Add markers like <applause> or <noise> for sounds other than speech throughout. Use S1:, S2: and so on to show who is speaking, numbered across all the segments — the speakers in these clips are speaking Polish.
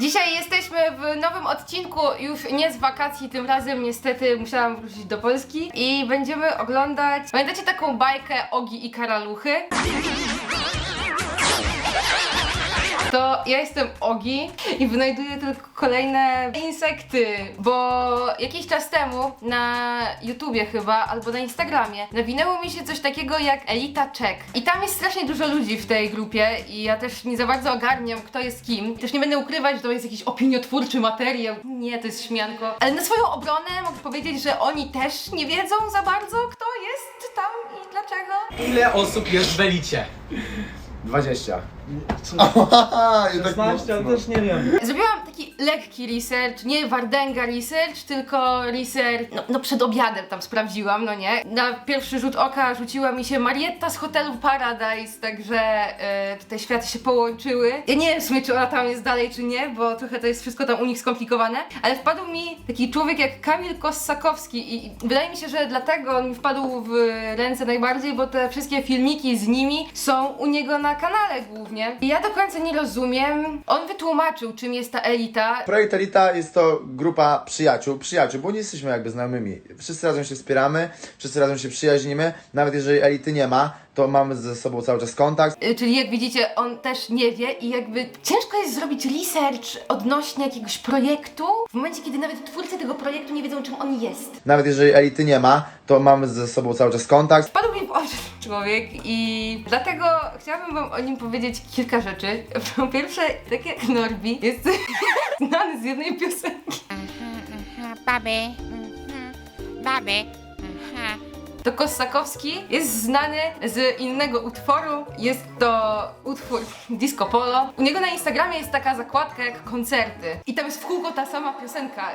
S1: Dzisiaj jesteśmy w nowym odcinku, już nie z wakacji, tym razem niestety musiałam wrócić do Polski i będziemy oglądać, pamiętacie taką bajkę Ogi i Karaluchy? To ja jestem Ogi i wynajduję tylko kolejne insekty, bo jakiś czas temu na YouTubie chyba, albo na Instagramie nawinęło mi się coś takiego jak Elita Check. I tam jest strasznie dużo ludzi w tej grupie i ja też nie za bardzo ogarniam kto jest kim. Też nie będę ukrywać, że to jest jakiś opiniotwórczy materiał. Nie, to jest śmianko. Ale na swoją obronę mogę powiedzieć, że oni też nie wiedzą za bardzo kto jest tam i dlaczego.
S2: Ile osób jest w Elicie?
S3: 20. Jednak
S2: 16, ale
S3: mocno.
S2: też nie wiem.
S1: Zrobiłam taki lekki research, nie Wardenga research, tylko research, no, no przed obiadem tam sprawdziłam, no nie. Na pierwszy rzut oka rzuciła mi się Marietta z hotelu Paradise, także e, tutaj światy się połączyły. Ja nie wiem w sumie, czy ona tam jest dalej, czy nie, bo trochę to jest wszystko tam u nich skomplikowane, ale wpadł mi taki człowiek jak Kamil Kossakowski i wydaje mi się, że dlatego on mi wpadł w ręce najbardziej, bo te wszystkie filmiki z nimi są u niego na kanale głównie. I ja do końca nie rozumiem. On wytłumaczył, czym jest ta elita.
S3: Projekt Elita jest to grupa przyjaciół, przyjaciół, bo nie jesteśmy jakby znajomymi. Wszyscy razem się wspieramy, wszyscy razem się przyjaźnimy. Nawet jeżeli Elity nie ma, to mamy ze sobą cały czas kontakt.
S1: Y, Czyli jak widzicie, on też nie wie i jakby ciężko jest zrobić research odnośnie jakiegoś projektu w momencie, kiedy nawet twórcy tego projektu nie wiedzą, czym on jest.
S3: Nawet jeżeli Elity nie ma, to mamy ze sobą cały czas kontakt.
S1: Wpadł mi w oczy ten człowiek i dlatego chciałabym wam o nim powiedzieć kilka rzeczy. Po pierwsze, tak jak Norbi jest <laughs> znany z jednej piosenki.
S4: Baby. Mhm. Baby. Mhm.
S1: To Kossakowski jest znany z innego utworu. Jest to utwór Disco Polo. U niego na Instagramie jest taka zakładka jak koncerty. I tam jest w kółko ta sama piosenka.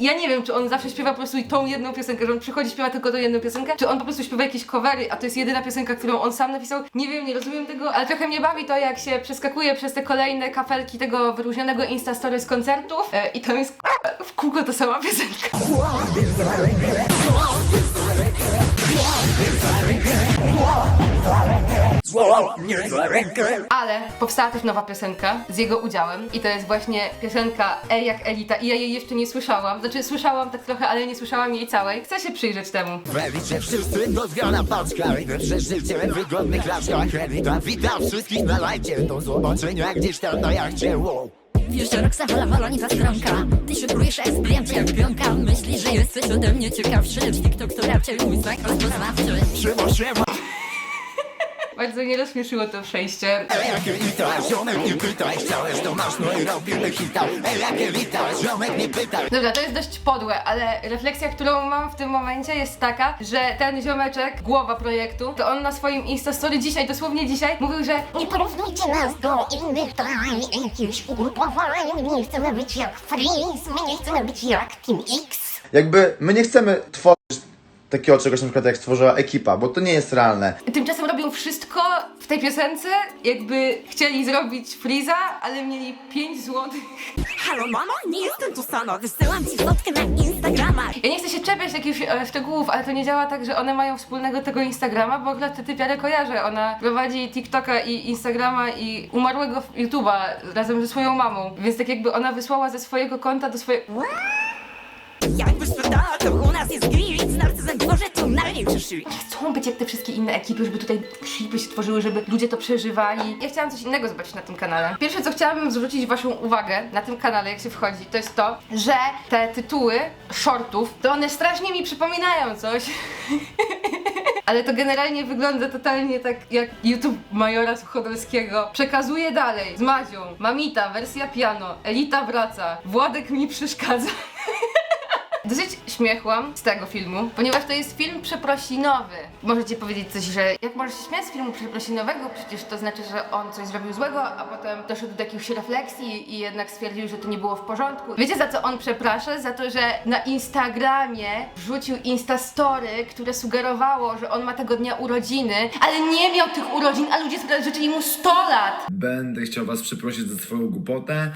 S1: Ja nie wiem, czy on zawsze śpiewa po prostu tą jedną piosenkę, że on przychodzi, śpiewa tylko tą jedną piosenkę, czy on po prostu śpiewa jakieś covery, a to jest jedyna piosenka, którą on sam napisał. Nie wiem, nie rozumiem tego, ale trochę mnie bawi to, jak się przeskakuje przez te kolejne kafelki tego wyróżnionego Instastory z koncertów e, i tam jest w kółko ta sama piosenka. Ale powstała też nowa piosenka z jego udziałem i to jest właśnie piosenka E jak Elita i ja jej jeszcze nie słyszałam. Znaczy słyszałam tak trochę, ale nie słyszałam jej całej. Chcę się przyjrzeć temu.
S5: Welicie wszyscy paczka i we wygodnych klaszkach Elita witam wszystkich na lajcie gdzieś tam wow.
S6: Wiesz, że Roxa hola holonica stronka Ty się czujesz SPM jak pionka Myślisz, że jesteś ode mnie ciekawszy Lecz TikTok to raczej mój znak rozpoznawczy.
S5: Siema, siema,
S1: Bardzo mnie rozśmieszyło to przejście.
S5: ej jak Elita Ziomek nie pytaj, chciałeś to masz no i robimy hita Ej jak Elita, ziomek nie pytaj
S1: Dobra, to jest dość podłe, ale refleksja, którą mam w tym momencie jest taka, że ten ziomeczek, głowa projektu, to on na swoim Instastory dzisiaj, dosłownie dzisiaj, mówił, że
S4: Nie porównujcie nas do innych traj, jakimś ugrupowaniem. Nie chcemy być jak Freeze, my nie chcemy być jak Team X.
S3: Jakby my nie chcemy tworzyć takiego czegoś na przykład jak stworzyła ekipa, bo to nie jest realne.
S1: Tymczasem wszystko w tej piosence, jakby chcieli zrobić Freeza, ale mieli 5 złotych.
S6: Halo mamo, nie jestem tu sama Wysyłam ci fotkę na Instagrama
S1: Ja nie chcę się czepiać jakichś e, szczegółów, ale to nie działa tak, że one mają wspólnego tego Instagrama, bo akurat tę typiarę kojarzę. Ona prowadzi TikToka i Instagrama i umarłego YouTube'a razem ze swoją mamą. Więc tak jakby ona wysłała ze swojego konta do swojego...
S6: Jakbyś pytała, to u nas jest narcyzem największy shit
S1: Chcą być jak te wszystkie inne ekipy, żeby tutaj klipy się tworzyły, żeby ludzie to przeżywali. Ja chciałam coś innego zobaczyć na tym kanale. Pierwsze, co chciałabym zwrócić waszą uwagę na tym kanale, jak się wchodzi, to jest to, że te tytuły shortów, to one strasznie mi przypominają coś. <laughs> Ale to generalnie wygląda totalnie tak jak YouTube Majora Suchodolskiego. Przekazuje dalej z Madzią. Mamita, wersja piano. Elita wraca. Władek mi przeszkadza. <laughs> Dosyć śmiechłam z tego filmu, ponieważ to jest film przeprosinowy. Możecie powiedzieć coś, że jak możesz się śmiać z filmu przeprosinowego, przecież to znaczy, że on coś zrobił złego, a potem doszedł do jakichś refleksji i jednak stwierdził, że to nie było w porządku. Wiecie za co on przeprasza? Za to, że na Instagramie wrzucił instastory, które sugerowało, że on ma tego dnia urodziny, ale nie miał tych urodzin, a ludzie życzyli mu 100 lat.
S7: Będę chciał Was przeprosić za swoją głupotę,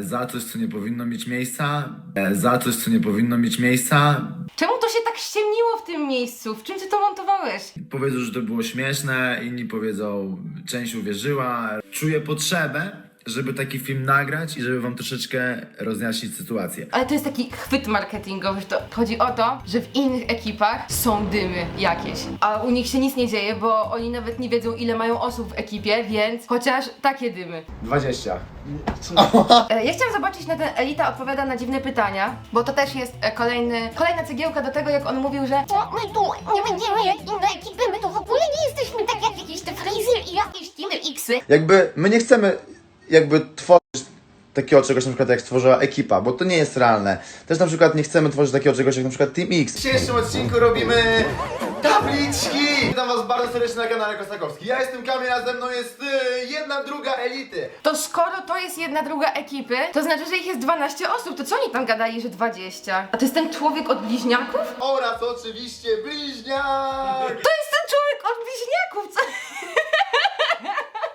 S7: za coś, co nie powinno mieć miejsca, e, za coś, co nie
S3: nie powinno mieć miejsca.
S1: Czemu to się tak ściemniło w tym miejscu? W czym ty to montowałeś?
S3: Powiedzą, że to było śmieszne, inni powiedzą, część uwierzyła. Czuję potrzebę, żeby taki film nagrać i żeby wam troszeczkę rozjaśnić sytuację.
S1: Ale to jest taki chwyt marketingowy, że to chodzi o to, że w innych ekipach są dymy jakieś, a u nich się nic nie dzieje, bo oni nawet nie wiedzą ile mają osób w ekipie, więc chociaż takie dymy.
S3: 20.
S1: E, Ja chciałam zobaczyć na ten Elita odpowiada na dziwne pytania, bo to też jest e, kolejny, kolejna cegiełka do tego, jak on mówił, że
S4: No, my tu nie będziemy jak inne ekipy, my tu w ogóle nie jesteśmy tak jak jakieś te frizy i jakieś Team Xy.
S3: Jakby my nie chcemy jakby tworzyć takiego czegoś na przykład jak stworzyła ekipa, bo to nie jest realne. Też na przykład nie chcemy tworzyć takiego czegoś jak na przykład Team X. W dzisiejszym odcinku robimy tabliczki! Witam was bardzo serdecznie na kanale Kostakowski. Ja jestem Kamil, a ze mną jest y, jedna druga elity.
S1: to skoro to jest jedna druga ekipy, to znaczy, że ich jest 12 osób, to co oni tam gadali, że 20? A to jest ten człowiek od bliźniaków?
S3: Oraz oczywiście bliźniak!
S1: To jest ten człowiek od bliźniaków, co?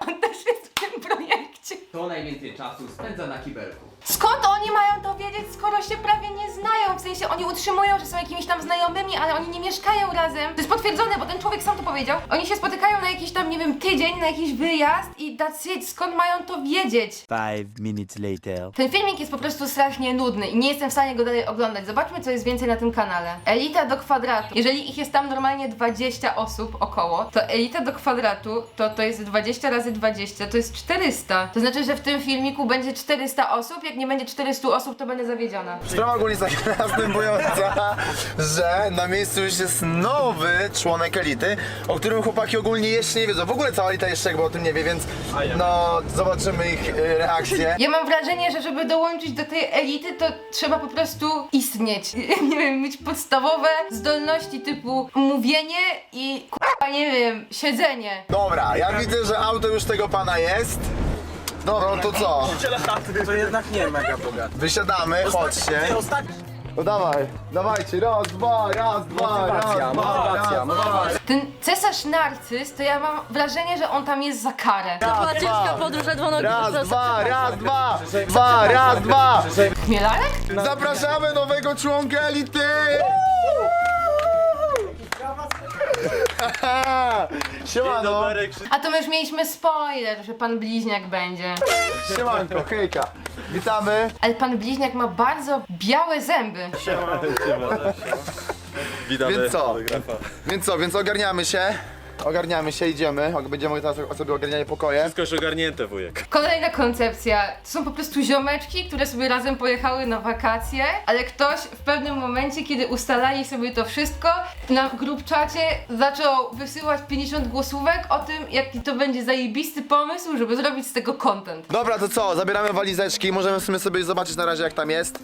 S1: On też jest w tym projekcie.
S2: Kto najwięcej czasu spędza na kibelku?
S1: Skąd oni mają to wiedzieć, skoro się prawie nie sensie oni utrzymują, że są jakimiś tam znajomymi, ale oni nie mieszkają razem. To jest potwierdzone, bo ten człowiek sam to powiedział. Oni się spotykają na jakiś tam, nie wiem, tydzień, na jakiś wyjazd i that's it. Skąd mają to wiedzieć?
S7: Five minutes later.
S1: Ten filmik jest po prostu strasznie nudny i nie jestem w stanie go dalej oglądać. Zobaczmy, co jest więcej na tym kanale. Elita do kwadratu. Jeżeli ich jest tam normalnie 20 osób około, to elita do kwadratu to to jest 20 razy 20, to jest 400. To znaczy, że w tym filmiku będzie 400 osób. Jak nie będzie 400 osób, to będę zawiedziona.
S3: Sprawa ogólnie jest taka następująca, że na miejscu już jest nowy członek elity, o którym chłopaki ogólnie jeszcze nie wiedzą. W ogóle cała elita jeszcze jakby o tym nie wie, więc no zobaczymy ich y, reakcję.
S1: Ja mam wrażenie, że żeby dołączyć do tej elity, to trzeba po prostu istnieć. <laughs> Nie wiem, mieć podstawowe zdolności typu mówienie i k***a, nie wiem, siedzenie.
S3: Dobra, ja widzę, że auto już tego pana jest. Dobra, no to co?
S7: To jednak nie mega bogaty.
S3: Wysiadamy, chodźcie. No dawaj, dawajcie, raz, dwa, raz, dwa, raz, dwa,
S7: motywacja,
S3: raz, dwa.
S1: Ten cesarz narcyz, to ja mam wrażenie, że on tam jest za karę.
S6: To była ciężka podróż na dwonogi.
S3: Raz, dwa, raz, dwa, dwa, raz, dwa.
S1: Chmielarek?
S3: Zapraszamy nowego członka elity! <laughs> Siemano,
S1: A to my już mieliśmy spoiler, że pan bliźniak będzie.
S3: siemanko, hejka. Witamy.
S1: Ale pan bliźniak ma bardzo białe zęby.
S3: Więc co? Więc co, więc ogarniamy się. Ogarniamy się, idziemy. Będziemy teraz o sobie ogarnianie pokoje.
S8: Wszystko już ogarnięte, wujek.
S1: Kolejna koncepcja. To są po prostu ziomeczki, które sobie razem pojechały na wakacje, ale ktoś w pewnym momencie, kiedy ustalali sobie to wszystko, na grupczacie zaczął wysyłać 50 głosówek o tym, jaki to będzie zajebisty pomysł, żeby zrobić z tego content.
S3: Dobra, to co? Zabieramy walizeczki, możemy w sumie sobie zobaczyć na razie jak tam jest.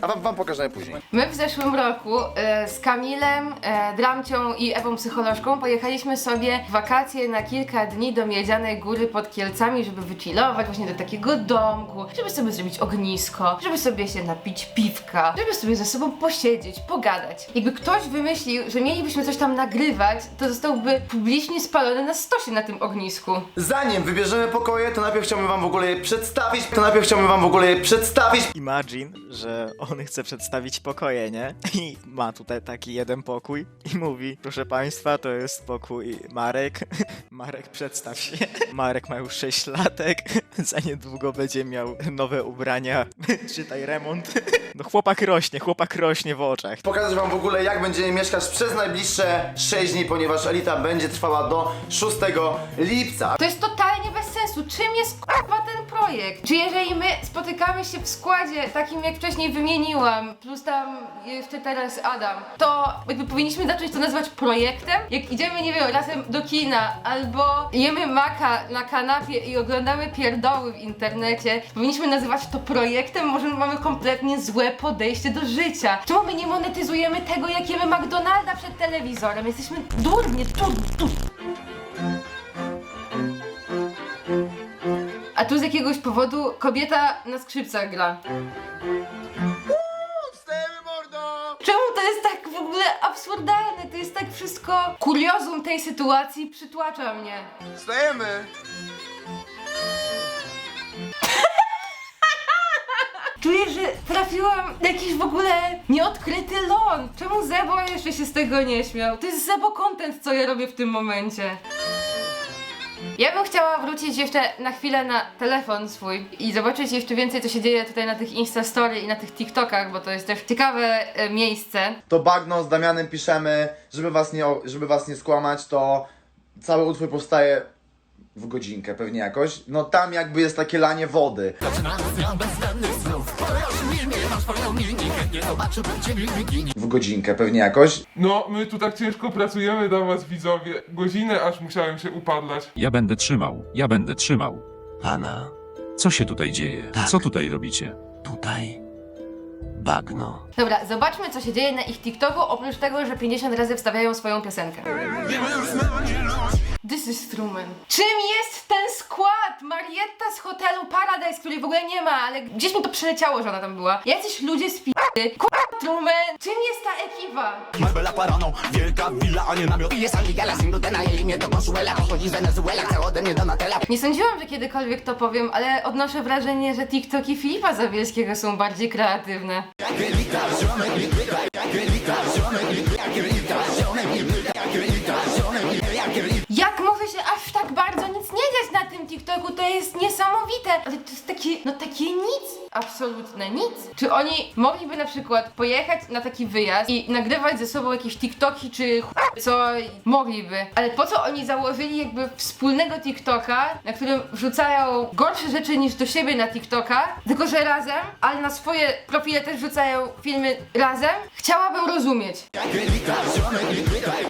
S3: A wam, wam pokażemy później.
S1: My w zeszłym roku e, z Kamilem, e, Dramcią i Ewą Psycholożką pojechaliśmy sobie w wakacje na kilka dni do Miedzianej Góry pod Kielcami, żeby wychillować właśnie do takiego domku, żeby sobie zrobić ognisko, żeby sobie się napić piwka, żeby sobie ze sobą posiedzieć, pogadać. Jakby ktoś wymyślił, że mielibyśmy coś tam nagrywać, to zostałby publicznie spalony na stosie na tym ognisku.
S3: Zanim wybierzemy pokoje, to najpierw chciałbym wam w ogóle je przedstawić. To najpierw chciałbym wam w ogóle je przedstawić.
S7: Imagine, że on chce przedstawić pokoje, nie? I ma tutaj taki jeden pokój i mówi, proszę państwa, to jest pokój Marek. <laughs> Marek, przedstaw się. Marek ma już 6 latek, <laughs> za niedługo będzie miał nowe ubrania, <laughs> czytaj remont. No chłopak rośnie, chłopak rośnie w oczach.
S3: Pokażę wam w ogóle jak będziemy mieszkać przez najbliższe 6 dni, ponieważ elita będzie trwała do 6 lipca.
S1: To jest totalnie bez sensu. Czym jest kurwa ten projekt? Czy jeżeli my spotykamy się w składzie takim jak wcześniej wymieniłam, plus tam jeszcze teraz Adam, to jakby powinniśmy zacząć to nazywać projektem? Jak idziemy, nie wiem, razem do kina albo jemy maka na kanapie i oglądamy pierdoły w internecie, powinniśmy nazywać to projektem? Może mamy kompletnie złe podejście do życia? Czemu my nie monetyzujemy tego, jak jemy McDonalda przed telewizorem? Jesteśmy durnie, tu, tu. A tu z jakiegoś powodu kobieta na skrzypcach gra.
S3: Mordo!
S1: Czemu to jest tak w ogóle absurdalne? To jest tak wszystko. Kuriozum tej sytuacji przytłacza mnie.
S3: Wstajemy! <laughs>
S1: Czuję, że trafiłam na jakiś w ogóle nieodkryty ląd. Czemu Zebo jeszcze się z tego nie śmiał? To jest Zebo content, co ja robię w tym momencie. Ja bym chciała wrócić jeszcze na chwilę na telefon swój i zobaczyć jeszcze więcej, co się dzieje tutaj na tych Insta Story i na tych TikTokach, bo to jest też ciekawe e, miejsce.
S3: To bagno z Damianem piszemy, żeby was nie, żeby was nie skłamać, to cały utwór powstaje w godzinkę pewnie jakoś. No tam jakby jest takie lanie wody. W godzinkę pewnie jakoś.
S8: No, my tu tak ciężko pracujemy dla was widzowie. Godzinę aż musiałem się upadlać.
S9: Ja będę trzymał, ja będę trzymał.
S5: Pana,
S9: Co się tutaj dzieje?
S5: Tak.
S9: Co tutaj robicie?
S5: tutaj bagno.
S1: Dobra, zobaczmy, co się dzieje na ich TikToku, oprócz tego, że 50 razy wstawiają swoją piosenkę. This is Truman. Czym jest ten skład? Marietta z hotelu Paradise, której w ogóle nie ma, ale gdzieś mi to przeleciało, że ona tam była. Jacyś ludzie z p***y. K***a Truman. Czym jest ta ekipa?
S5: Marbella Parano, wielka willa, a nie namiot. Jest Angela, sin glutena, jej imię to Consuela. Pochodzi z Wenezuela, chce ode mnie Donatella.
S1: Nie sądziłam, że kiedykolwiek to powiem, ale odnoszę wrażenie, że TikToki Filipa Zabielskiego są bardziej kreatywne. Jak TikToku? To jest niesamowite! Ale to jest takie, no takie nic. Absolutne nic. Czy oni mogliby na przykład pojechać na taki wyjazd i nagrywać ze sobą jakieś TikToki czy co mogliby? Ale po co oni założyli jakby wspólnego TikToka, na którym wrzucają gorsze rzeczy niż do siebie na TikToka, tylko że razem, ale na swoje profile też wrzucają filmy razem? Chciałabym rozumieć.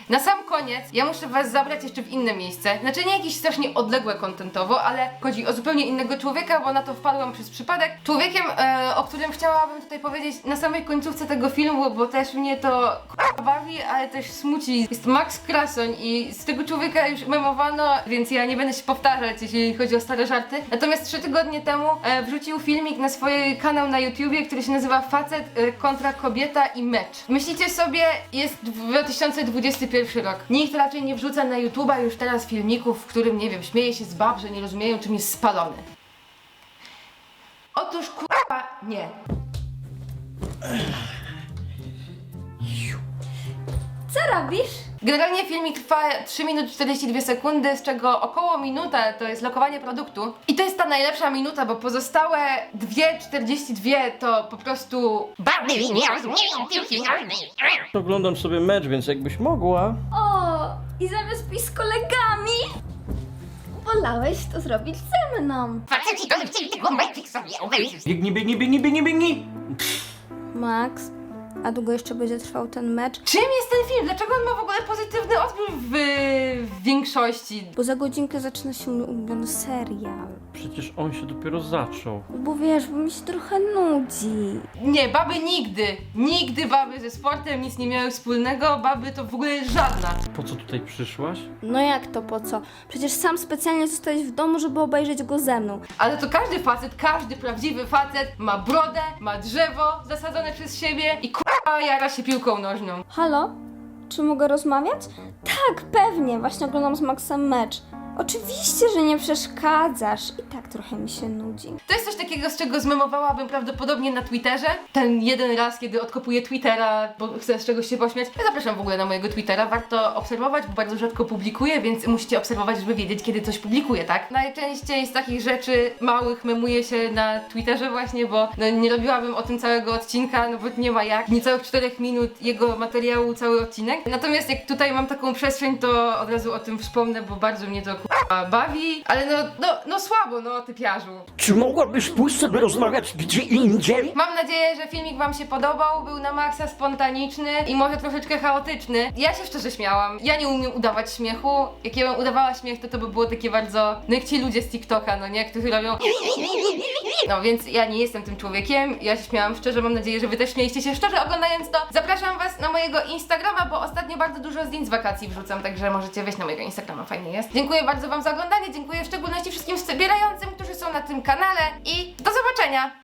S1: Na sam koniec, ja muszę was zabrać jeszcze w inne miejsce. Znaczy nie jakieś strasznie odległe ale chodzi o zupełnie innego człowieka, bo na to wpadłam przez przypadek. Człowiekiem, e, o którym chciałabym tutaj powiedzieć na samej końcówce tego filmu, bo też mnie to bawi, ale też smuci. Jest Max Krasoń i z tego człowieka już memowano, więc ja nie będę się powtarzać, jeśli chodzi o stare żarty. Natomiast trzy tygodnie temu e, wrzucił filmik na swój kanał na YouTubie, który się nazywa Facet e, kontra kobieta i mecz. Myślicie sobie, jest 2021 rok. Nikt raczej nie wrzuca na YouTuba już teraz filmików, w którym, nie wiem, śmieje się z bab, że nie rozumieją czym jest spalony. Otóż kurwa nie.
S6: Co robisz?
S1: Generalnie filmik trwa 3 minuty 42 sekundy, z czego około minuta to jest lokowanie produktu. I to jest ta najlepsza minuta, bo pozostałe 2.42 to po prostu
S4: Baby nie rozumieją piłki nożnej.
S10: Oglądam sobie mecz, więc jakbyś mogła.
S6: O, i zamiast pójść z kolegami, wolałeś to zrobić ze mną.
S10: Biegnij, biegnij, biegnij, biegnij, biegnij!
S11: Max, a długo jeszcze będzie trwał ten mecz?
S1: Czym jest ten film? Dlaczego on ma w ogóle pozytywny odbiór w, w większości?
S11: Bo za godzinkę zaczyna się mój ulubiony serial.
S10: Przecież on się dopiero zaczął.
S11: Bo wiesz, bo mi się trochę nudzi.
S1: Nie, baby nigdy, nigdy baby ze sportem nic nie miały wspólnego, baby to w ogóle żadna.
S10: Po co tutaj przyszłaś?
S11: No jak to po co? Przecież sam specjalnie zostałeś w domu, żeby obejrzeć go ze mną.
S1: Ale to każdy facet, każdy prawdziwy facet ma brodę, ma drzewo zasadzone przez siebie i k***a jara się piłką nożną.
S11: Halo? Czy mogę rozmawiać? Tak, pewnie. Właśnie oglądam z Maxem mecz. Oczywiście, że nie przeszkadzasz. I tak trochę mi się nudzi.
S1: To jest coś takiego, z czego zmemowałabym prawdopodobnie na Twitterze. Ten jeden raz, kiedy odkopuję Twittera, bo chcę z czegoś się pośmiać. Ja zapraszam w ogóle na mojego Twittera. Warto obserwować, bo bardzo rzadko publikuję, więc musicie obserwować, żeby wiedzieć, kiedy coś publikuję, tak? Najczęściej z takich rzeczy małych memuje się na Twitterze właśnie, bo no, nie robiłabym o tym całego odcinka, no bo nie ma jak. Niecałych 4 minut jego materiału, cały odcinek. Natomiast jak tutaj mam taką przestrzeń, to od razu o tym wspomnę, bo bardzo mnie to k***a bawi. Ale no, no, no słabo, no typiarzu.
S10: Czy mogłabyś pójść sobie rozmawiać gdzie indziej?
S1: Mam nadzieję, że filmik Wam się podobał, był na maksa spontaniczny i może troszeczkę chaotyczny. Ja się szczerze śmiałam. Ja nie umiem udawać śmiechu. Jak ja bym udawała śmiech, to to by było takie bardzo... No jak ci ludzie z TikToka, no nie? Którzy robią... No więc ja nie jestem tym człowiekiem. Ja się śmiałam szczerze, mam nadzieję, że Wy też śmieliście się szczerze oglądając to. Zapraszam Was na mojego Instagrama, bo ostatnio bardzo dużo zdjęć z wakacji wrzucam, także możecie wejść na mojego Instagrama, fajnie jest. Dziękuję bardzo Wam za oglądanie, dziękuję w szczególności wszystkim wspierającym, którzy są na tym kanale i do zobaczenia!